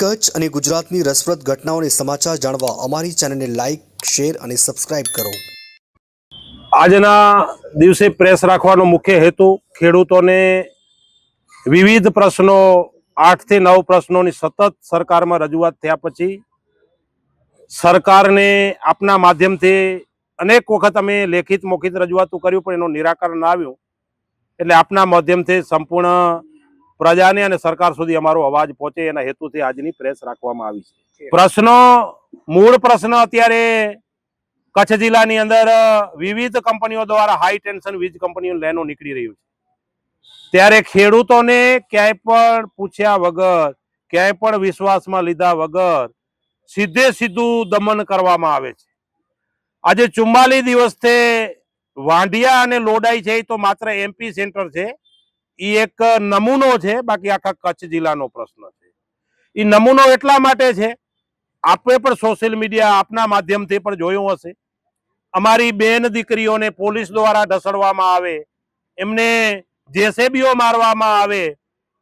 કચ્છ અને ગુજરાતની રસપ્રદ ઘટનાઓને સમાચાર જાણવા અમારી ચેનલને લાઇક શેર અને સબસ્ક્રાઇબ કરો. આજના દિવસે પ્રેસ રાખવાનો મુખ્ય હેતુ ખેડૂતોને વિવિધ પ્રશ્નો, આઠથી નવ પ્રશ્નોની સતત સરકારમાં રજૂઆત થયા પછી સરકારને આપના માધ્યમથી અનેક વખત અમે લેખિત મોખિત રજૂઆતો કર્યું, પણ એનું નિરાકરણ આવ્યું. એટલે આપના માધ્યમથી સંપૂર્ણ પ્રજાને અને સરકાર સુધી અમારો અવાજ પહોંચે એના હેતુથી આજની પ્રેસ રાખવામાં આવી છે. પ્રશ્નો મૂળ પ્રશ્ન અત્યારે કચ્છ જિલ્લાની અંદર વિવિધ કંપનીઓ દ્વારા હાઈ ટેન્શન વીજ કંપનીઓ લેનો નીકળી રહ્યું છે. ત્યારે ખેડૂતોને ક્યાંય પણ પૂછ્યા વગર ક્યાંય પણ વિશ્વાસમાં લીધા વગર સીધે સીધું દમન કરવામાં આવે છે. આજે ચુમ્માલીસ દિવસથી વાંઢિયા અને લોડાઈ છે એ તો માત્ર એમપી સેન્ટર છે. એ એક નમૂનો છે, બાકી આખા કચ્છ જિલ્લાનો પ્રશ્ન છે. એ નમૂનો એટલા માટે છે આપણે પણ સોશિયલ મીડિયા આપના માધ્યમથી પણ જોયું હશે. અમારી બેન દીકરીઓને પોલીસ દ્વારા ઢસડવામાં આવે, એમને જેસેબીઓ મારવામાં આવે,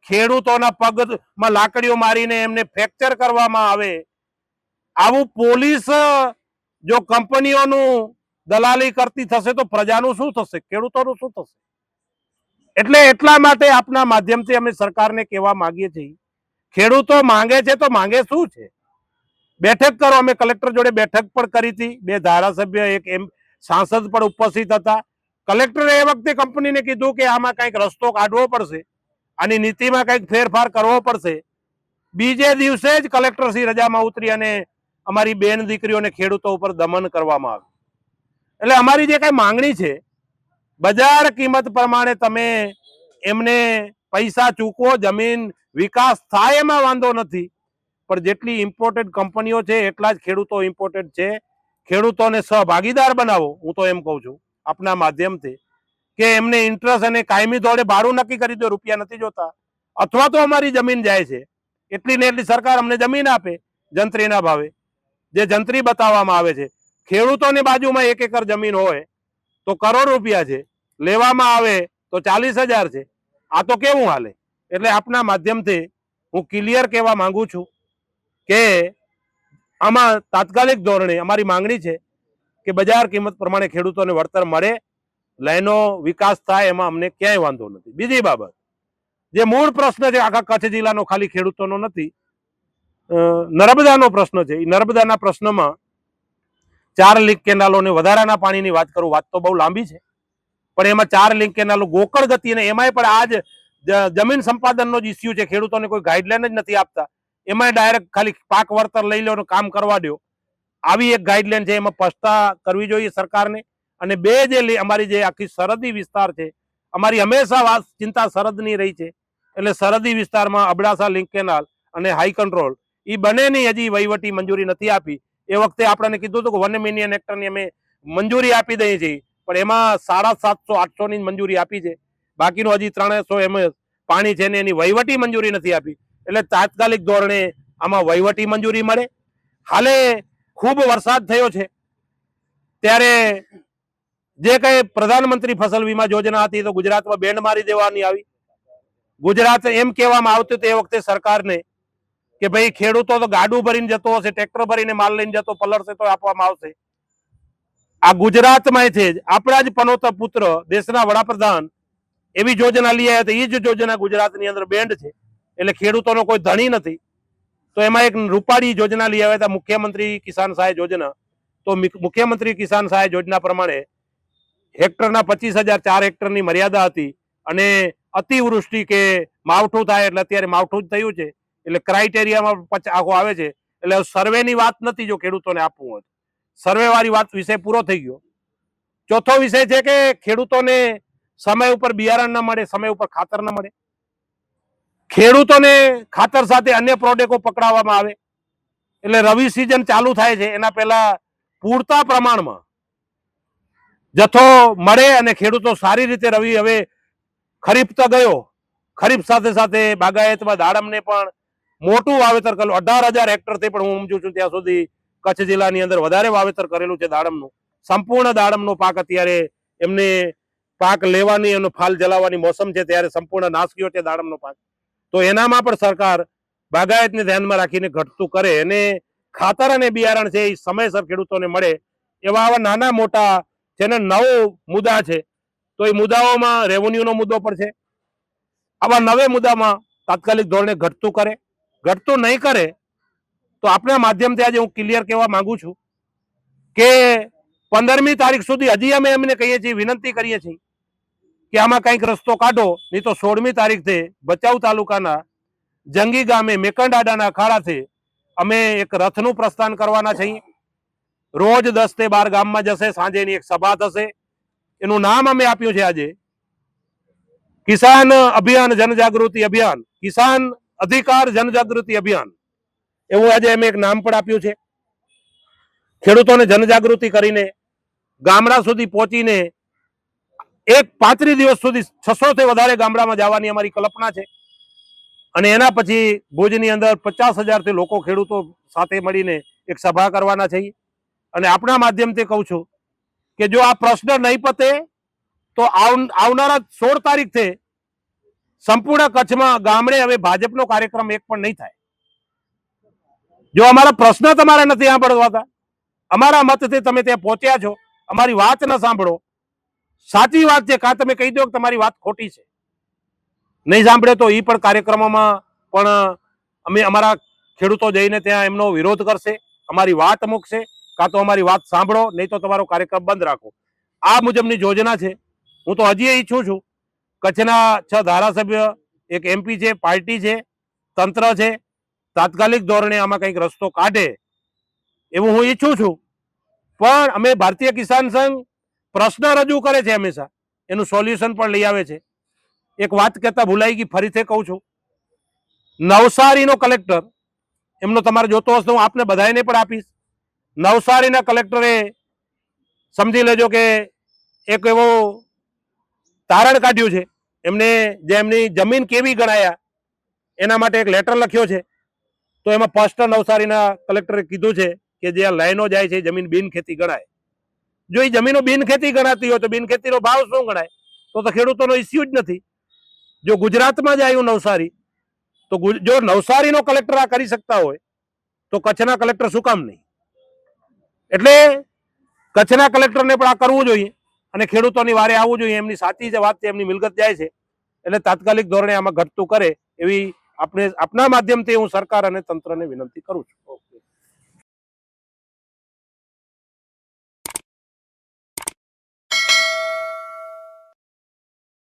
ખેડૂતોના પગમાં લાકડીઓ મારીને એમને ફ્રેક્ચર કરવામાં આવે. આવું પોલીસ, જો કંપનીઓનું દલાલી કરતી થશે તો પ્રજાનું શું થશે? ખેડૂતોનું શું થશે? એટલે એટલા માટે આપના માધ્યમથી અમે સરકારને કહેવા માંગીએ છીએ. ખેડૂતો માંગે છે તો માંગે શું છે? બેઠક કરો, અમે કલેક્ટર જોડે બેઠક પણ કરી હતી. બે ધારાસભ્ય, એક એમ સાંસદ પણ ઉપસ્થિત હતા. કલેક્ટરે એ વખતે કંપનીને કીધું કે આમાં કંઈક રસ્તો કાઢવો પડશે આની નીતિમાં કંઈક ફેરફાર કરવો પડશે. બીજે દિવસે જ કલેક્ટર શ્રી રજામાં ઉતરી અને અમારી બેન દીકરીઓને ખેડૂતો ઉપર દમન કરવામાં આવ્યું. એટલે અમારી જે કાંઈ માંગણી છે બજાર કિંમત પ્રમાણે તમે એમને પૈસા ચૂકવો, જમીન વિકાસ થાય એમાં વાંધો નથી. પણ જેટલી ઇમ્પોર્ટેડ કંપનીઓ છે, એટલા જ ખેડૂતો ઇમ્પોર્ટેડ છે. ખેડૂતોને સહભાગીદાર બનાવો, હું તો એમ કહું છું, આપના માધ્યમથી. કે એમને ઇન્ટરેસ્ટ અને કાયમી દોડે ભાડું નક્કી કરી દો, રૂપિયા નથી જોતા. અથવા તો અમારી જમીન જાય છે. એટલી ને એટલી સરકાર અમને જમીન આપે, જંત્રીના ભાવે. જે જંત્રી બતાવવામાં આવે છે. ખેડૂતોની બાજુમાં એક એકર જમીન હોય તો કરોડ રૂપિયા છે. લેવામાં આવે તો ચાલીસ હજાર છે. આ તો કેવું હાલે? એટલે આપના માધ્યમથી હું ક્લિયર કહેવા માંગુ છું કે આમાં તાત્કાલિક ધોરણે અમારી માંગણી છે કે બજાર કિંમત પ્રમાણે ખેડૂતોને વળતર મળે, લાઈનો વિકાસ થાય, એમાં અમને ક્યાંય વાંધો નથી. બીજી બાબત, જે મૂળ પ્રશ્ન છે, આખા કચ્છ જિલ્લાનો ખાલી ખેડૂતોનો નથી નર્મદાનો પ્રશ્ન છે. એ નર્મદાના પ્રશ્નમાં ચાર લીક કેનાલોને વધારાના પાણીની વાત કરું, વાત તો બહુ લાંબી છે. પણ એમાં ચાર લિંક કેનાલો ગોકળ ગતિ અને એમાંય પણ આજ જમીન સંપાદનનો જ ઇસ્યુ છે. ખેડૂતોને કોઈ ગાઈડલાઈન જ નથી આપતા. એમાંય ડાયરેક્ટ ખાલી પાક વળતર લઈ લો કામ કરવા દો. આવી એક ગાઈડલાઈન છે, એમાં પસ્તા કરવી જોઈએ સરકારને. અને બે જે અમારી જે આખી સરહદી વિસ્તાર છે, અમારી હંમેશા વાત, ચિંતા સરહદની રહી છે. એટલે સરહદી વિસ્તારમાં અબડાસા લિંક કેનાલ અને હાઈ કંટ્રોલ એ બંનેની હજી વહીવટી મંજૂરી નથી આપી. એ વખતે આપણને કીધું હતું કે વન મિલિયન હેક્ટરની અમે મંજૂરી આપી દઈએ છીએ. પણ એમાં સાડા સાતસો આઠસો ની મંજૂરી આપી છે. બાકીનું હજી ત્રણસો એમ પાણી છે ને એની વહીવટી મંજૂરી નથી આપી. એટલે તાત્કાલિક ધોરણે આમાં વહીવટી મંજૂરી મળે. હાલે ખૂબ વરસાદ થયો છે. ત્યારે જે કઈ પ્રધાનમંત્રી ફસલ વીમા યોજના હતી તો ગુજરાતમાં બેન્ડ મારી દેવાની આવી. ગુજરાત એમ કહેવામાં આવતું તે વખતે સરકારને કે ભાઈ ખેડૂતો તો ગાડું ભરીને જતો હશે, ટ્રેક્ટર ભરીને માલ લઈને જતો પલરશે તો આપવામાં આવશે. આ ગુજરાતમાંથી જ, આપણા જ પનોતા પુત્ર, દેશના વડાપ્રધાન, એવી યોજના લઈ આવ્યા હતા એ જ યોજના ગુજરાતની અંદર બેન્ડ છે. એટલે ખેડૂતોનો કોઈ ધણી નથી. તો એમાં એક રૂપાળી યોજના લઈ આવ્યા હતા, મુખ્યમંત્રી કિસાન સહાય યોજના. તો મુખ્યમંત્રી કિસાન સહાય યોજના પ્રમાણે હેક્ટરના પચીસ હજાર ચાર હેક્ટરની મર્યાદા હતી. અને અતિવૃષ્ટિ કે માવઠું થાય એટલે અત્યારે માવઠું જ થયું છે. એટલે ક્રાઇટેરિયામાં આખો આવે છે. એટલે સર્વેની વાત નથી જો ખેડૂતોને આપવું હોય સર્વેવાળી વાત વિષય પૂરો થઈ ગયો. ચોથો વિષય છે કે ખેડૂતોને સમય ઉપર બિયારણ ન મળે, સમય ઉપર ખાતર ન મળે. ખેડૂતોને ખાતર સાથે અન્ય પ્રોડક્ટો પકડાવવામાં આવે. એટલે રવિ સિઝન ચાલુ થાય છે, એના પહેલા પૂરતા પ્રમાણમાં જથ્થો મળે અને ખેડૂતો સારી રીતે રવિ હવે ખરીફ તો ગયો. ખરીફ સાથે સાથે બાગાયતમાં દાડમને પણ મોટું વાવેતર કરેલું. અઢાર હજાર હેક્ટરથી પણ હું સમજુ છું ત્યાં સુધી કચ્છ જિલ્લાની અંદર વધારે વાવેતર કરેલું છે દાડમનું. સંપૂર્ણ દાડમનો પાક અત્યારે એમને પાક લેવાની એનો ફાલ જલાવવાની મોસમ છે ત્યારે સંપૂર્ણ નાશ છે દાડમનો પાક. તો એનામાં પણ સરકાર બાગાયતને ધ્યાનમાં રાખીને ઘટતું કરે અને ખાતર અને બિયારણ છે એ સમયસર ખેડૂતોને મળે એવા આવા નાના મોટા જેને નવો મુદ્દા છે. તો એ મુદ્દાઓમાં રેવન્યુનો મુદ્દો પણ છે. આવા નવે મુદ્દામાં તાત્કાલિક ધોરણે ઘટતું કરે. ઘટતું નહીં કરે, તો આપણા માધ્યમથી આજે હું ક્લિયર કહેવા માંગુ છું કે પંદરમી તારીખ સુધી હજી અમે એમને કહીએ છીએ, વિનંતી કરીએ છીએ કે આમાં કંઈક રસ્તો કાઢો, નહીં તો સોળમી તારીખથી ભચાઉ તાલુકાના જંગી ગામે મેકંડાડાના અખાડાથી અમે એક રથનું પ્રસ્થાન કરવાના છીએ. રોજ દસ તે બાર ગામમાં જશે, સાંજેની એક સભા થશે. એનું નામ અમે આપ્યું છે આજે. કિસાન અભિયાન જનજાગૃતિ અભિયાન. કિસાન અધિકાર જનજાગૃતિ અભિયાન. એવું આજે અમે એક નામ પણ આપ્યું છે. ખેડૂતોને જનજાગૃતિ કરીને ગામડા સુધી પહોંચીને એક પાંત્રીસ દિવસ સુધી છસો થી વધારે ગામડામાં જવાની અમારી કલ્પના છે. અને એના પછી ભુજની અંદર પચાસ હજારથી લોકો ખેડૂતો સાથે મળીને એક સભા કરવાના છે. અને આપણા માધ્યમથી કહું છું કે જો આ પ્રશ્ન નહીં પતે, તો આવનારા સોળ તારીખથી સંપૂર્ણ કચ્છમાં ગામડે હવે ભાજપનો કાર્યક્રમ એક પણ નહીં થાય. જો અમારા પ્રશ્ન તમારે નથી સાંભળવાતા, અમારા મતથી તમે ત્યાં પહોંચ્યા છો, અમારી વાત ન સાંભળો. સાચી વાત છે, કાં તમે કહી દો કે તમારી વાત ખોટી છે. નહીં સાંભળે તો એ પણ કાર્યક્રમોમાં પણ અમે અમારા ખેડૂતો જઈને ત્યાં એમનો વિરોધ કરશે, અમારી વાત મૂકશે, કાં તો અમારી વાત સાંભળો, નહીં તો તમારો કાર્યક્રમ બંધ રાખો. આ મુજબની યોજના છે. હું તો હજી ઈચ્છું છું કચ્છના છ ધારાસભ્ય, એક એમપી છે, પાર્ટી છે, તંત્ર છે, તાત્કાલિક ધોરણે આમાં કંઈક રસ્તો કાઢે એવું હું ઈચ્છું છું. પણ અમે ભારતીય કિસાન સંઘ પ્રશ્ન રજૂ કરે છે હંમેશા. એનું સોલ્યુશન પણ લઈ આવે છે. એક વાત કહેતા ભૂલાઈ ગઈ ફરીથી કહું છું. નવસારીનો કલેક્ટર, એમનો તમારે જોતો હશે હું આપને બધાને પણ આપીશ. નવસારીના કલેક્ટરે સમજી લેજો કે એક એવો તારણ કાઢ્યું છે. એમને જે એમની જમીન કેવી ગણાયા, એના માટે એક લેટર લખ્યો છે. તો એમાં ફર્સ્ટ નવસારીના કલેક્ટરે કીધું છે કે જે આ લાઈનો જાય છે જમીન બિનખેતી ગણાય. જો એ જમીનો બિનખેતી ગણાતી હોય તો બિનખેતીનો ભાવ શું ગણાય? તો તો ખેડૂતોનો ઇસ્યુ જ નથી. જો ગુજરાતમાં જ આવ્યું નવસારી, તો જો નવસારીનો કલેક્ટર આ કરી શકતા હોય, તો કચ્છના કલેક્ટર શું કામ નહીં? એટલે કચ્છના કલેક્ટરને પણ આ કરવું જોઈએ. અને ખેડૂતોની વારે આવવું જોઈએ, એમની સાચી જે વાત છે, એમની મિલકત જાય છે, એટલે તાત્કાલિક ધોરણે આમાં ઘટતું કરે એવી આપણે આપના માધ્યમથી હું સરકાર અને તંત્રને વિનંતી કરું છું.